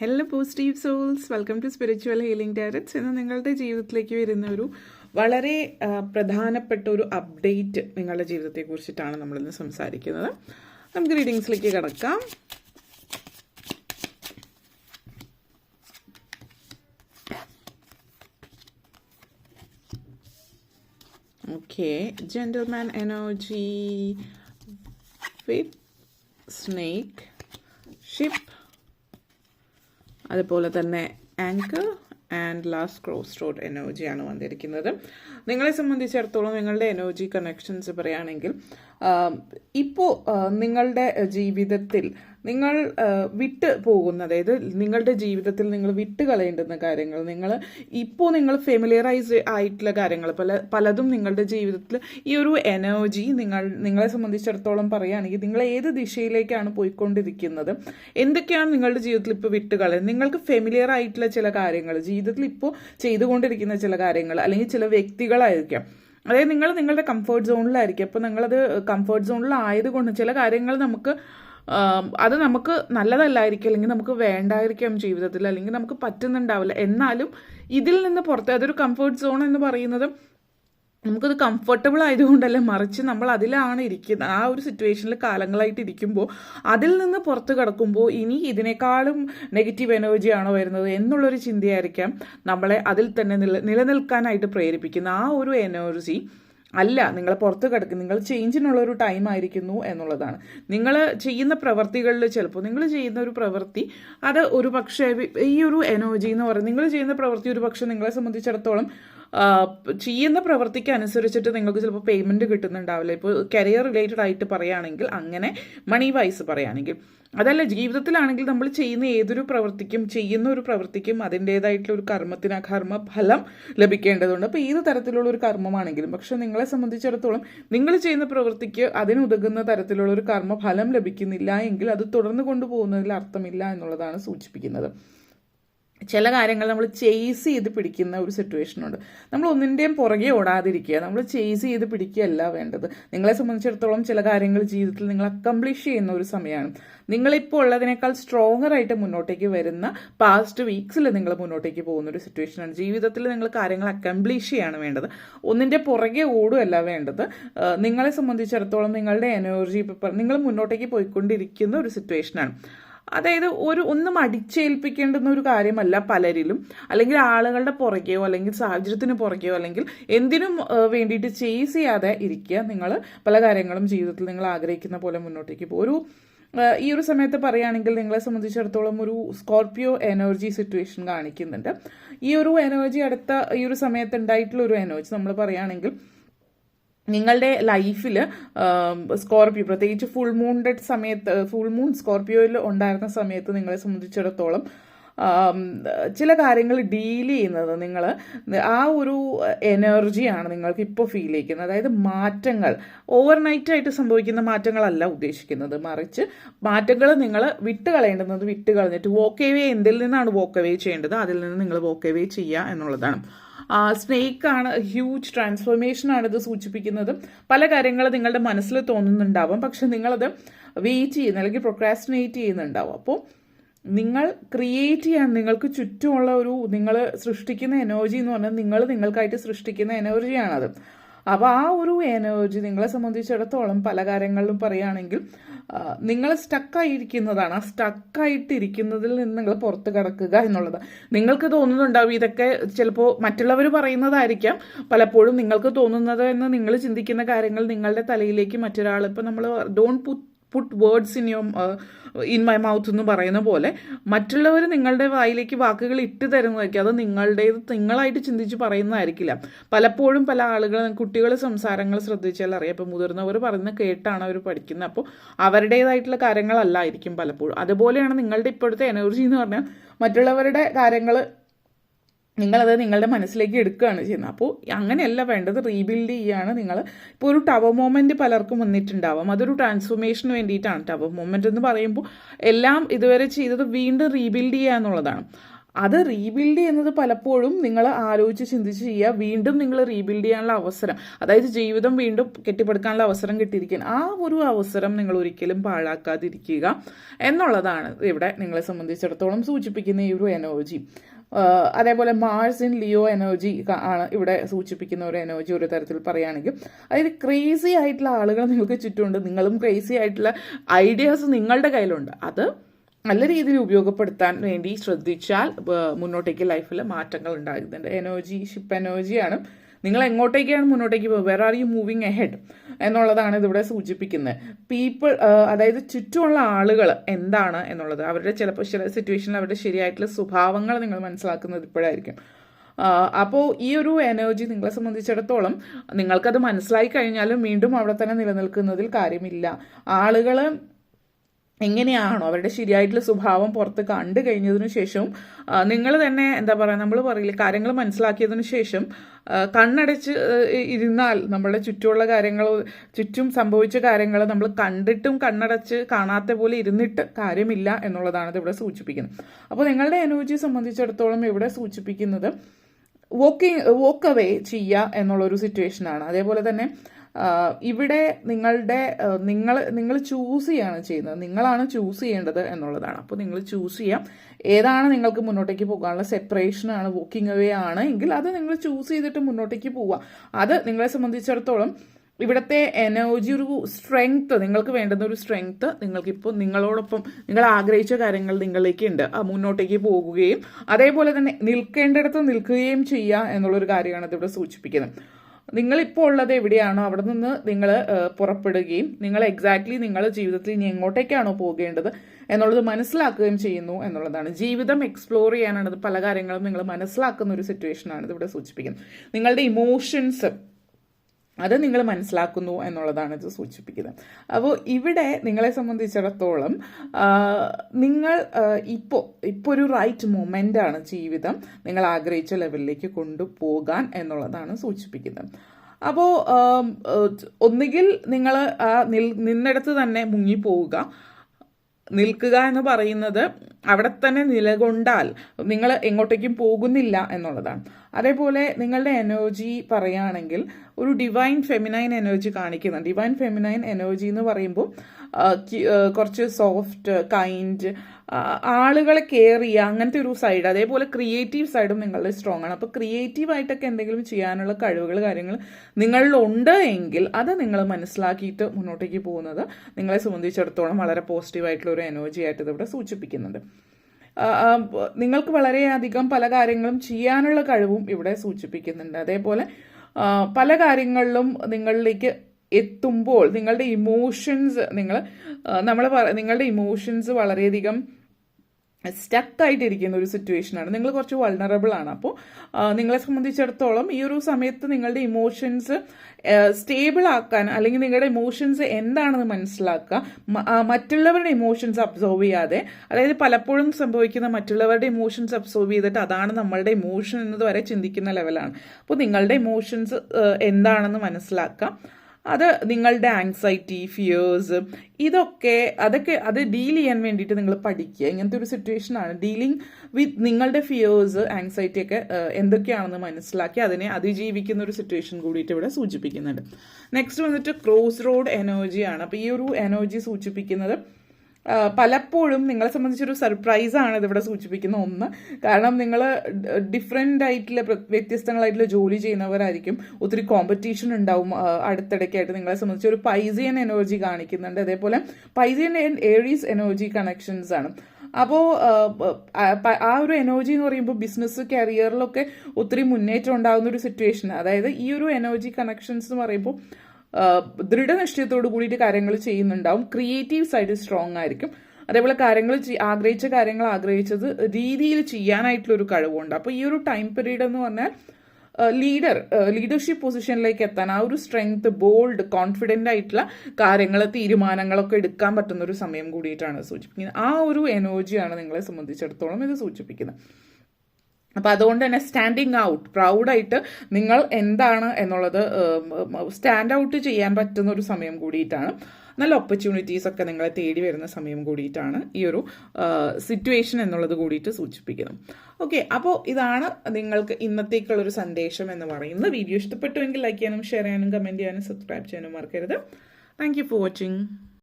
Hello positive souls welcome to spiritual healing directs ഇന്ന് നിങ്ങളുടെ ജീവിതത്തിലേക്ക് വരുന്ന ഒരു വളരെ പ്രധാനപ്പെട്ട ഒരു അപ്ഡേറ്റ് നിങ്ങളുടെ ജീവിതത്തെ കുറിച്ചിട്ടാണ് നമ്മളിന്ന് സംസാരിക്കുന്നത്. നമുക്ക് റീഡിങ്സിലേക്ക് കിടക്കാം. Okay gentleman energy with snake ship അതുപോലെ തന്നെ anchor and last cross road എനർജിയാണ് വന്നിരിക്കുന്നത്. നിങ്ങളെ സംബന്ധിച്ചിടത്തോളം നിങ്ങളുടെ എനർജി കണക്ഷൻസ് പറയുകയാണെങ്കിൽ ഇപ്പോൾ നിങ്ങളുടെ ജീവിതത്തിൽ നിങ്ങൾ വിട്ട് പോകുന്ന അതായത് നിങ്ങളുടെ ജീവിതത്തിൽ നിങ്ങൾ വിട്ട് കളയേണ്ടുന്ന കാര്യങ്ങൾ നിങ്ങൾ ഇപ്പോൾ നിങ്ങൾ ഫെമിലിയറൈസ് ആയിട്ടുള്ള കാര്യങ്ങൾ പല പലതും നിങ്ങളുടെ ജീവിതത്തിൽ ഈ ഒരു എനർജി നിങ്ങൾ നിങ്ങളെ സംബന്ധിച്ചിടത്തോളം പറയുകയാണെങ്കിൽ നിങ്ങൾ ഏത് ദിശയിലേക്കാണ് പോയിക്കൊണ്ടിരിക്കുന്നത് എന്തൊക്കെയാണ് നിങ്ങളുടെ ജീവിതത്തിൽ ഇപ്പോൾ വിട്ട് കളയുന്നത് നിങ്ങൾക്ക് ഫെമിലിയർ ആയിട്ടുള്ള ചില കാര്യങ്ങൾ ജീവിതത്തിൽ ഇപ്പോൾ ചെയ്തുകൊണ്ടിരിക്കുന്ന ചില കാര്യങ്ങൾ അല്ലെങ്കിൽ ചില വ്യക്തികളായിരിക്കാം. അതായത് നിങ്ങൾ നിങ്ങളുടെ കംഫർട്ട് സോണിലായിരിക്കും അപ്പോൾ നിങ്ങളത് കംഫർട്ട് സോണിലായതുകൊണ്ട് ചില കാര്യങ്ങൾ നമുക്ക് അത് നമുക്ക് നല്ലതല്ലായിരിക്കും അല്ലെങ്കിൽ നമുക്ക് വേണ്ടായിരിക്കാം ജീവിതത്തിൽ അല്ലെങ്കിൽ നമുക്ക് പറ്റുന്നുണ്ടാവില്ല. എന്നാലും ഇതിൽ നിന്ന് പുറത്ത് അതൊരു കംഫർട്ട് സോൺ എന്ന് പറയുന്നത് നമുക്കത് കംഫർട്ടബിൾ ആയതുകൊണ്ടല്ല മറിച്ച് നമ്മൾ അതിലാണ് ഇരിക്കുന്നത് ആ ഒരു സിറ്റുവേഷനിൽ കാലങ്ങളായിട്ട് ഇരിക്കുമ്പോൾ അതിൽ നിന്ന് പുറത്ത് കിടക്കുമ്പോൾ ഇനി ഇതിനേക്കാളും നെഗറ്റീവ് എനർജിയാണോ വരുന്നത് എന്നുള്ളൊരു ചിന്തയായിരിക്കാം നമ്മളെ അതിൽ തന്നെ നില നിലനിൽക്കാനായിട്ട് പ്രേരിപ്പിക്കുന്ന ആ ഒരു എനർജി അല്ല നിങ്ങൾ പുറത്ത് കിടക്കും നിങ്ങൾ ചേഞ്ചിനുള്ള ഒരു ടൈം ആയിരിക്കുന്നു എന്നുള്ളതാണ്. നിങ്ങൾ ചെയ്യുന്ന പ്രവർത്തികളിൽ ചിലപ്പോൾ നിങ്ങൾ ചെയ്യുന്ന ഒരു പ്രവൃത്തി അത് ഒരു പക്ഷേ ഈ ഒരു എനർജി എന്ന് പറയുന്നത് നിങ്ങൾ ചെയ്യുന്ന പ്രവൃത്തി ഒരു പക്ഷേ നിങ്ങളെ സംബന്ധിച്ചിടത്തോളം ചെയ്യുന്ന പ്രവൃത്തിക്ക് അനുസരിച്ചിട്ട് നിങ്ങൾക്ക് ചിലപ്പോൾ പേയ്മെന്റ് കിട്ടുന്നുണ്ടാവില്ല. ഇപ്പോൾ കരിയർ റിലേറ്റഡ് ആയിട്ട് പറയുകയാണെങ്കിൽ അങ്ങനെ മണി വൈസ് പറയുകയാണെങ്കിൽ അതല്ല ജീവിതത്തിലാണെങ്കിൽ നമ്മൾ ചെയ്യുന്ന ഏതൊരു പ്രവൃത്തിക്കും ചെയ്യുന്ന ഒരു പ്രവൃത്തിക്കും അതിന്റേതായിട്ടുള്ള ഒരു കർമ്മത്തിന് ആ കർമ്മ ഫലം ലഭിക്കേണ്ടതുണ്ട്. അപ്പോൾ ഏത് തരത്തിലുള്ള ഒരു കർമ്മമാണെങ്കിലും പക്ഷെ നിങ്ങളെ സംബന്ധിച്ചിടത്തോളം നിങ്ങൾ ചെയ്യുന്ന പ്രവൃത്തിക്ക് അതിനുതകുന്ന തരത്തിലുള്ള ഒരു കർമ്മ ഫലം ലഭിക്കുന്നില്ല എങ്കിൽ അത് തുടർന്ന് കൊണ്ടുപോകുന്നതിൽ അർത്ഥമില്ല എന്നുള്ളതാണ് സൂചിപ്പിക്കുന്നത്. ചില കാര്യങ്ങൾ നമ്മൾ ചേസ് ചെയ്ത് പിടിക്കുന്ന ഒരു സിറ്റുവേഷനുണ്ട് നമ്മൾ ഒന്നിന്റെയും പുറകെ ഓടാതിരിക്കുക നമ്മൾ ചേസ് ചെയ്ത് പിടിക്കുകയല്ല വേണ്ടത്. നിങ്ങളെ സംബന്ധിച്ചിടത്തോളം ചില കാര്യങ്ങൾ ജീവിതത്തിൽ നിങ്ങൾ അക്കംപ്ലിഷ് ചെയ്യുന്ന ഒരു സമയമാണ്. നിങ്ങളിപ്പോൾ ഉള്ളതിനേക്കാൾ സ്ട്രോങ്ങർ ആയിട്ട് മുന്നോട്ടേക്ക് വരുന്ന പാസ്റ്റ് വീക്സിൽ നിങ്ങൾ മുന്നോട്ടേക്ക് പോകുന്ന ഒരു സിറ്റുവേഷനാണ് ജീവിതത്തിൽ നിങ്ങൾ കാര്യങ്ങൾ അക്കംപ്ലിഷ് ചെയ്യാണ് വേണ്ടത്. ഒന്നിന്റെ പുറകെ ഓടുകയല്ല വേണ്ടത്. നിങ്ങളെ സംബന്ധിച്ചിടത്തോളം നിങ്ങളുടെ എനർജി നിങ്ങൾ മുന്നോട്ടേക്ക് പോയിക്കൊണ്ടിരിക്കുന്ന ഒരു സിറ്റുവേഷനാണ് അതായത് ഒരു ഒന്നും അടിച്ചേൽപ്പിക്കേണ്ടുന്ന ഒരു കാര്യമല്ല പലരിലും. അല്ലെങ്കിൽ ആളുകളുടെ പുറകെയോ അല്ലെങ്കിൽ സാഹചര്യത്തിന് പുറകെയോ അല്ലെങ്കിൽ എന്തിനും വേണ്ടിയിട്ട് ചേസ് ചെയ്യാതെ ഇരിക്കുക. നിങ്ങൾ പല കാര്യങ്ങളും ജീവിതത്തിൽ നിങ്ങൾ ആഗ്രഹിക്കുന്ന പോലെ മുന്നോട്ടേക്ക് പോകും. ഒരു ഈ ഒരു സമയത്ത് പറയുകയാണെങ്കിൽ നിങ്ങളെ സംബന്ധിച്ചിടത്തോളം ഒരു സ്കോർപ്പിയോ എനർജി സിറ്റുവേഷൻ കാണിക്കുന്നുണ്ട്. ഈ ഒരു എനർജി അടുത്ത ഈ ഒരു സമയത്ത് ഉണ്ടായിട്ടുള്ള ഒരു എനർജി നമ്മൾ പറയുകയാണെങ്കിൽ നിങ്ങളുടെ ലൈഫിൽ സ്കോർപ്പിയോ പ്രത്യേകിച്ച് ഫുൾ മൂണിന്റെ സമയത്ത് ഫുൾ മൂൺ സ്കോർപ്പിയോയിൽ ഉണ്ടായിരുന്ന സമയത്ത് നിങ്ങളെ സംബന്ധിച്ചിടത്തോളം ചില കാര്യങ്ങൾ ഡീൽ ചെയ്യുന്നത് നിങ്ങൾ ആ ഒരു എനർജിയാണ് നിങ്ങൾക്ക് ഇപ്പോൾ ഫീൽ ചെയ്യുന്നത്. അതായത് മാറ്റങ്ങൾ ഓവർനൈറ്റ് ആയിട്ട് സംഭവിക്കുന്ന മാറ്റങ്ങളല്ല ഉദ്ദേശിക്കുന്നത്. മറിച്ച് മാറ്റങ്ങൾ നിങ്ങൾ വിട്ട് കളയേണ്ടുന്നത് കളഞ്ഞിട്ട് വോക്ക് എവേ എന്തിൽ നിന്നാണ് വോക്ക് അവേ ചെയ്യേണ്ടത്? അതിൽ നിന്ന് നിങ്ങൾ വോക്ക് അവേ ചെയ്യുക എന്നുള്ളതാണ്. സ്നേക്ക് ആണ് ഹ്യൂജ് ട്രാൻസ്ഫോർമേഷൻ ആണ് ഇത് സൂചിപ്പിക്കുന്നത്. പല കാര്യങ്ങൾ നിങ്ങളുടെ മനസ്സിൽ തോന്നുന്നുണ്ടാവും പക്ഷെ നിങ്ങളത് വെയിറ്റ് ചെയ്യുന്ന അല്ലെങ്കിൽ പ്രൊക്രാസ്റ്റിനേറ്റ് ചെയ്യുന്നുണ്ടാവും. അപ്പോൾ നിങ്ങൾ ക്രിയേറ്റ് ചെയ്യാൻ നിങ്ങൾക്ക് ചുറ്റുമുള്ള ഒരു നിങ്ങൾ സൃഷ്ടിക്കുന്ന എനർജി എന്ന് പറഞ്ഞാൽ നിങ്ങൾ നിങ്ങൾക്കായിട്ട് സൃഷ്ടിക്കുന്ന എനർജിയാണത് അപ്പോൾ ആ ഒരു എനർജി നിങ്ങളെ സംബന്ധിച്ചിടത്തോളം പല കാര്യങ്ങളിലും പറയുകയാണെങ്കിൽ നിങ്ങൾ സ്റ്റക്കായിരിക്കുന്നതാണ് ആ സ്റ്റക്കായിട്ടിരിക്കുന്നതിൽ നിന്ന് നിങ്ങൾ പുറത്ത് കിടക്കുക എന്നുള്ളത്. നിങ്ങൾക്ക് തോന്നുന്നുണ്ടാവും ഇതൊക്കെ ചിലപ്പോൾ മറ്റുള്ളവർ പറയുന്നതായിരിക്കാം. പലപ്പോഴും നിങ്ങൾക്ക് തോന്നുന്നത് എന്ന് നിങ്ങൾ ചിന്തിക്കുന്ന കാര്യങ്ങൾ നിങ്ങളുടെ തലയിലേക്ക് മറ്റൊരാൾ ഇപ്പോൾ നമ്മൾ don't put put words in your in my mouth എന്ന് പറയുന്ന പോലെ മറ്റുള്ളവർ നിങ്ങളുടെ വായിലേക്ക് വാക്കുകൾ ഇട്ട് തരുന്നതായിരിക്കും. അത് നിങ്ങളുടേത് നിങ്ങളായിട്ട് ചിന്തിച്ച് പറയുന്നതായിരിക്കില്ല. പലപ്പോഴും പല ആളുകൾ കുട്ടികൾ സംസാരങ്ങൾ ശ്രദ്ധിച്ചാൽ അറിയാം. ഇപ്പോൾ മുതിർന്നവർ പറയുന്ന കേട്ടാണ് അവർ പഠിക്കുന്നത്. അപ്പോൾ അവരുടേതായിട്ടുള്ള കാര്യങ്ങളല്ലായിരിക്കും പലപ്പോഴും. അതുപോലെയാണ് നിങ്ങളുടെ ഇപ്പോഴത്തെ എനർജി എന്ന് പറഞ്ഞാൽ മറ്റുള്ളവരുടെ കാര്യങ്ങൾ നിങ്ങളത് നിങ്ങളുടെ മനസ്സിലേക്ക് എടുക്കുകയാണ് ചെയ്യുന്നത്. അപ്പോൾ അങ്ങനെയല്ല വേണ്ടത്. റീബിൽഡ് ചെയ്യുകയാണ് നിങ്ങൾ ഇപ്പോൾ ഒരു ടവർ മൊമെന്റ് പലർക്കും വന്നിട്ടുണ്ടാവാം. അതൊരു ട്രാൻസ്ഫോർമേഷന് വേണ്ടിയിട്ടാണ് ടവർ മൊമെന്റ് എന്ന് പറയുമ്പോൾ എല്ലാം ഇതുവരെ ചെയ്തത് വീണ്ടും റീബിൽഡ് ചെയ്യുക എന്നുള്ളതാണ്. അത് റീബിൽഡ് ചെയ്യുന്നത് പലപ്പോഴും നിങ്ങൾ ആലോചിച്ച് ചിന്തിച്ച് ചെയ്യുക. വീണ്ടും നിങ്ങൾ റീബിൽഡ് ചെയ്യാനുള്ള അവസരം അതായത് ജീവിതം വീണ്ടും കെട്ടിപ്പടുക്കാനുള്ള അവസരം കിട്ടിയിരിക്കാൻ ആ ഒരു അവസരം നിങ്ങൾ ഒരിക്കലും പാഴാക്കാതിരിക്കുക എന്നുള്ളതാണ് ഇവിടെ നിങ്ങളെ സംബന്ധിച്ചിടത്തോളം സൂചിപ്പിക്കുന്ന ഈ ഒരു എനർജി. അതേപോലെ മാർസ് ഇൻ ലിയോ എനർജി ആണ് ഇവിടെ സൂചിപ്പിക്കുന്ന ഒരു എനർജി ഒരു തരത്തിൽ പറയുകയാണെങ്കിൽ. അതായത് ക്രേസി ആയിട്ടുള്ള ആളുകൾ നിങ്ങൾക്ക് ചുറ്റുമുണ്ട്. നിങ്ങളും ക്രേസി ആയിട്ടുള്ള ഐഡിയാസ് നിങ്ങളുടെ കയ്യിലുണ്ട്. അത് നല്ല രീതിയിൽ ഉപയോഗപ്പെടുത്താൻ വേണ്ടി ശ്രദ്ധിച്ചാൽ മുന്നോട്ടേക്ക് ലൈഫിൽ മാറ്റങ്ങൾ ഉണ്ടാകുന്നുണ്ട്. എനർജി ഷിപ്പ് എനർജിയാണ് നിങ്ങൾ എങ്ങോട്ടേക്കാണ് മുന്നോട്ടേക്ക് പോകുക? Where are you moving ahead എന്നുള്ളതാണ് ഇതിവിടെ സൂചിപ്പിക്കുന്നത്. പീപ്പിൾ അതായത് ചുറ്റുമുള്ള ആളുകൾ എന്താണ് എന്നുള്ളത്? അവരുടെ ചിലപ്പോൾ ചില സിറ്റുവേഷനിൽ അവരുടെ ശരിയായിട്ടുള്ള സ്വഭാവങ്ങൾ നിങ്ങൾ മനസ്സിലാക്കുന്നത് ഇപ്പോഴായിരിക്കും. അപ്പോൾ ഈ ഒരു എനർജി നിങ്ങളെ സംബന്ധിച്ചിടത്തോളം നിങ്ങൾക്കത് മനസ്സിലായി കഴിഞ്ഞാലും വീണ്ടും അവിടെ തന്നെ നിലനിൽക്കുന്നതിൽ കാര്യമില്ല. ആളുകൾ എങ്ങനെയാണോ അവരുടെ ശരിയായിട്ടുള്ള സ്വഭാവം പുറത്ത് കണ്ടു കഴിഞ്ഞതിനു ശേഷവും നിങ്ങൾ തന്നെ എന്താ പറയുക നമ്മൾ പറയില്ല കാര്യങ്ങൾ മനസ്സിലാക്കിയതിനു ശേഷം കണ്ണടച്ച് ഇരുന്നാൽ നമ്മളുടെ ചുറ്റുമുള്ള കാര്യങ്ങൾ ചുറ്റും സംഭവിച്ച കാര്യങ്ങൾ നമ്മൾ കണ്ടിട്ടും കണ്ണടച്ച് കാണാത്ത പോലെ ഇരുന്നിട്ട് കാര്യമില്ല എന്നുള്ളതാണ് ഇത് ഇവിടെ സൂചിപ്പിക്കുന്നത്. അപ്പോൾ നിങ്ങളുടെ എനർജി സംബന്ധിച്ചിടത്തോളം ഇവിടെ സൂചിപ്പിക്കുന്നത് വോക്കിംഗ് വോക്ക് അവേ ചെയ്യുക എന്നുള്ളൊരു സിറ്റുവേഷനാണ് അതേപോലെ തന്നെ ഇവിടെ നിങ്ങളുടെ നിങ്ങൾ നിങ്ങൾ ചൂസ് ചെയ്യാണ് ചെയ്യുന്നത്. നിങ്ങളാണ് ചൂസ് ചെയ്യേണ്ടത് എന്നുള്ളതാണ്. അപ്പോൾ നിങ്ങൾ ചൂസ് ചെയ്യാം. ഏതാണ് നിങ്ങൾക്ക് മുന്നോട്ടേക്ക് പോകാനുള്ള സെപ്പറേഷൻ ആണ് വോക്കിംഗ് അവേ ആണ് എങ്കിൽ അത് നിങ്ങൾ ചൂസ് ചെയ്തിട്ട് മുന്നോട്ടേക്ക് പോവുക. അത് നിങ്ങളെ സംബന്ധിച്ചിടത്തോളം ഇവിടുത്തെ എനർജി ഒരു സ്ട്രെങ്ത് നിങ്ങൾക്ക് വേണ്ടുന്ന ഒരു സ്ട്രെങ്ത് നിങ്ങൾക്കിപ്പോൾ നിങ്ങളോടൊപ്പം നിങ്ങൾ ആഗ്രഹിച്ച കാര്യങ്ങൾ നിങ്ങളിലേക്ക് ഉണ്ട്. ആ മുന്നോട്ടേക്ക് പോകുകയും അതേപോലെ തന്നെ നിൽക്കേണ്ടിടത്ത് നിൽക്കുകയും ചെയ്യുക എന്നുള്ളൊരു കാര്യമാണ് ഇതിവിടെ സൂചിപ്പിക്കുന്നത്. നിങ്ങളിപ്പോൾ ഉള്ളത് എവിടെയാണോ അവിടെ നിന്ന് നിങ്ങൾ പുറപ്പെടുകയും നിങ്ങൾ എക്സാക്ട്ലി നിങ്ങളുടെ ജീവിതത്തിൽ ഇനി എങ്ങോട്ടേക്കാണോ പോകേണ്ടത് എന്നുള്ളത് മനസ്സിലാക്കുകയും ചെയ്യുന്നു എന്നുള്ളതാണ്. ജീവിതം എക്സ്പ്ലോർ ചെയ്യാനാണ്. പല കാര്യങ്ങളും നിങ്ങൾ മനസ്സിലാക്കുന്ന ഒരു സിറ്റുവേഷനാണ് ഇവിടെ സൂചിപ്പിക്കുന്നത്. നിങ്ങളുടെ ഇമോഷൻസ് അത് നിങ്ങൾ മനസ്സിലാക്കുന്നു എന്നുള്ളതാണ് ഇത് സൂചിപ്പിക്കുന്നത്. അപ്പോൾ ഇവിടെ നിങ്ങളെ സംബന്ധിച്ചിടത്തോളം നിങ്ങൾ ഇപ്പോൾ ഇപ്പോൾ ഒരു റൈറ്റ് മൊമെന്റ് ആണ് ജീവിതം നിങ്ങൾ ആഗ്രഹിച്ച ലെവലിലേക്ക് കൊണ്ടുപോകാൻ എന്നുള്ളതാണ് സൂചിപ്പിക്കുന്നത്. അപ്പോൾ ഒന്നുകിൽ നിങ്ങൾ നിന്നിടത്ത് തന്നെ മുങ്ങിപ്പോവുക. നിൽക്കുക എന്ന് പറയുന്നത് അവിടെ തന്നെ നിലകൊണ്ടാൽ നിങ്ങൾ എങ്ങോട്ടേക്കും പോകുന്നില്ല എന്നുള്ളതാണ്. അതേപോലെ നിങ്ങളുടെ എനർജി പറയുകയാണെങ്കിൽ ഒരു ഡിവൈൻ ഫെമിനൈൻ എനർജി കാണിക്കുന്നുണ്ട് ഡിവൈൻ ഫെമിനൈൻ എനർജി എന്ന് പറയുമ്പോൾ കുറച്ച് സോഫ്റ്റ് കൈൻഡ് ആളുകളെ കെയർ ചെയ്യുക അങ്ങനത്തെ ഒരു സൈഡ് അതേപോലെ ക്രിയേറ്റീവ് സൈഡും നിങ്ങളുടെ സ്ട്രോങ് ആണ്. അപ്പോൾ ക്രിയേറ്റീവ് ആയിട്ടൊക്കെ എന്തെങ്കിലും ചെയ്യാനുള്ള കഴിവുകൾ കാര്യങ്ങൾ നിങ്ങളിലുണ്ട് എങ്കിൽ അത് നിങ്ങൾ മനസ്സിലാക്കിയിട്ട് മുന്നോട്ടേക്ക് പോകുന്നത് നിങ്ങളെ സംബന്ധിച്ചിടത്തോളം വളരെ പോസിറ്റീവായിട്ടുള്ള ഒരു എനർജി ആയിട്ട് ഇതിവിടെ സൂചിപ്പിക്കുന്നുണ്ട്. നിങ്ങൾക്ക് വളരെയധികം പല കാര്യങ്ങളും ചെയ്യാനുള്ള കഴിവും ഇവിടെ സൂചിപ്പിക്കുന്നുണ്ട്. അതേപോലെ പല കാര്യങ്ങളിലും നിങ്ങളിലേക്ക് എത്തുമ്പോൾ നിങ്ങളുടെ ഇമോഷൻസ് നിങ്ങൾ നമ്മൾ നിങ്ങളുടെ ഇമോഷൻസ് വളരെയധികം സ്റ്റക്ക് ആയിട്ടിരിക്കുന്ന ഒരു സിറ്റുവേഷനാണ് നിങ്ങൾ കുറച്ച് വൾണറബിൾ ആണ്. അപ്പോൾ നിങ്ങളെ സംബന്ധിച്ചിടത്തോളം ഈ ഒരു സമയത്ത് നിങ്ങളുടെ ഇമോഷൻസ് സ്റ്റേബിൾ ആക്കാൻ അല്ലെങ്കിൽ നിങ്ങളുടെ ഇമോഷൻസ് എന്താണെന്ന് മനസ്സിലാക്കുക. മറ്റുള്ളവരുടെ ഇമോഷൻസ് അബ്സോർവ് ചെയ്യാതെ അതായത് പലപ്പോഴും സംഭവിക്കുന്ന മറ്റുള്ളവരുടെ ഇമോഷൻസ് അബ്സോർവ് ചെയ്തിട്ട് അതാണ് നമ്മളുടെ ഇമോഷൻ എന്നത് വരെ ചിന്തിക്കുന്ന ലെവലാണ് അപ്പോൾ നിങ്ങളുടെ ഇമോഷൻസ് എന്താണെന്ന് മനസ്സിലാക്കുക. അത് നിങ്ങളുടെ ആങ്സൈറ്റി ഫിയേഴ്സ് ഇതൊക്കെ അതൊക്കെ അത് ഡീൽ ചെയ്യാൻ വേണ്ടിയിട്ട് നിങ്ങൾ പഠിക്കുക. ഇങ്ങനത്തെ ഒരു സിറ്റുവേഷൻ ആണ്. ഡീലിംഗ് വിത്ത് നിങ്ങളുടെ ഫിയേഴ്സ് ആങ്സൈറ്റി ഒക്കെ എന്തൊക്കെയാണെന്ന് മനസ്സിലാക്കി അതിനെ അതിജീവിക്കുന്ന ഒരു സിറ്റുവേഷൻ കൂടിയിട്ട് ഇവിടെ സൂചിപ്പിക്കുന്നുണ്ട്. നെക്സ്റ്റ് വന്നിട്ട് ക്രോസ് റോഡ് എനർജിയാണ് അപ്പോൾ ഈ ഒരു എനർജി സൂചിപ്പിക്കുന്നത് പലപ്പോഴും നിങ്ങളെ സംബന്ധിച്ചൊരു സർപ്രൈസാണ് ഇതിവിടെ സൂചിപ്പിക്കുന്ന ഒന്ന്. കാരണം നിങ്ങൾ ഡിഫറെന്റ് ആയിട്ടുള്ള വ്യത്യസ്തങ്ങളായിട്ടുള്ള ജോലി ചെയ്യുന്നവരായിരിക്കും. ഒത്തിരി കോമ്പറ്റീഷൻ ഉണ്ടാവും അടുത്തിടയ്ക്കായിട്ട് നിങ്ങളെ സംബന്ധിച്ച്. ഒരു പൈസിയൻ എനർജി കാണിക്കുന്നുണ്ട്. അതേപോലെ Piscean and Aries energy connections ആണ്. അപ്പോൾ ആ ഒരു എനർജി എന്ന് പറയുമ്പോൾ ബിസിനസ് കരിയറിലൊക്കെ ഒത്തിരി മുന്നേറ്റം ഉണ്ടാകുന്ന ഒരു സിറ്റുവേഷൻ അതായത് ഈ ഒരു എനർജി കണക്ഷൻസ് എന്ന് പറയുമ്പോൾ ദൃഢനിശ്ചയത്തോട് കൂടിയിട്ട് കാര്യങ്ങൾ ചെയ്യുന്നുണ്ടാവും. ക്രിയേറ്റീവ് സൈഡ് സ്ട്രോങ് ആയിരിക്കും. അതേപോലെ കാര്യങ്ങൾ ആഗ്രഹിച്ച കാര്യങ്ങൾ ആഗ്രഹിച്ചത് രീതിയിൽ ചെയ്യാനായിട്ടുള്ള ഒരു കഴിവുണ്ട്. അപ്പോൾ ഈ ഒരു ടൈം പീരീഡ് എന്ന് പറഞ്ഞാൽ ലീഡർ ലീഡർഷിപ്പ് പൊസിഷനിലേക്ക് എത്താൻ ആ ഒരു സ്ട്രെങ്ത് ബോൾഡ് കോൺഫിഡന്റ് ആയിട്ടുള്ള കാര്യങ്ങൾ തീരുമാനങ്ങളൊക്കെ എടുക്കാൻ പറ്റുന്ന ഒരു സമയം കൂടിയിട്ടാണ് സൂചിപ്പിക്കുന്നത്. ആ ഒരു എനർജിയാണ് നിങ്ങളെ സംബന്ധിച്ചിടത്തോളം ഇത് സൂചിപ്പിക്കുന്നത്. അപ്പോൾ അതുകൊണ്ട് തന്നെ സ്റ്റാൻഡിങ് ഔട്ട് പ്രൗഡായിട്ട് നിങ്ങൾ എന്താണ് എന്നുള്ളത് സ്റ്റാൻഡ് ഔട്ട് ചെയ്യാൻ പറ്റുന്ന ഒരു സമയം കൂടിയിട്ടാണ്. നല്ല ഓപ്പർച്യൂണിറ്റീസ് ഒക്കെ നിങ്ങളെ തേടി വരുന്ന സമയം കൂടിയിട്ടാണ് ഈ ഒരു സിറ്റുവേഷൻ എന്നുള്ളത് കൂടിയിട്ട് സൂചിപ്പിക്കുന്നത്. ഓക്കെ അപ്പോൾ ഇതാണ് നിങ്ങൾക്ക് ഇന്നത്തേക്കുള്ളൊരു സന്ദേശം എന്ന് പറയുന്നത്. വീഡിയോ ഇഷ്ടപ്പെട്ടുവെങ്കിൽ ലൈക്ക് ചെയ്യാനും ഷെയർ ചെയ്യാനും കമന്റ് ചെയ്യാനും സബ്സ്ക്രൈബ് ചെയ്യാനും മറക്കരുത്. Thank you for watching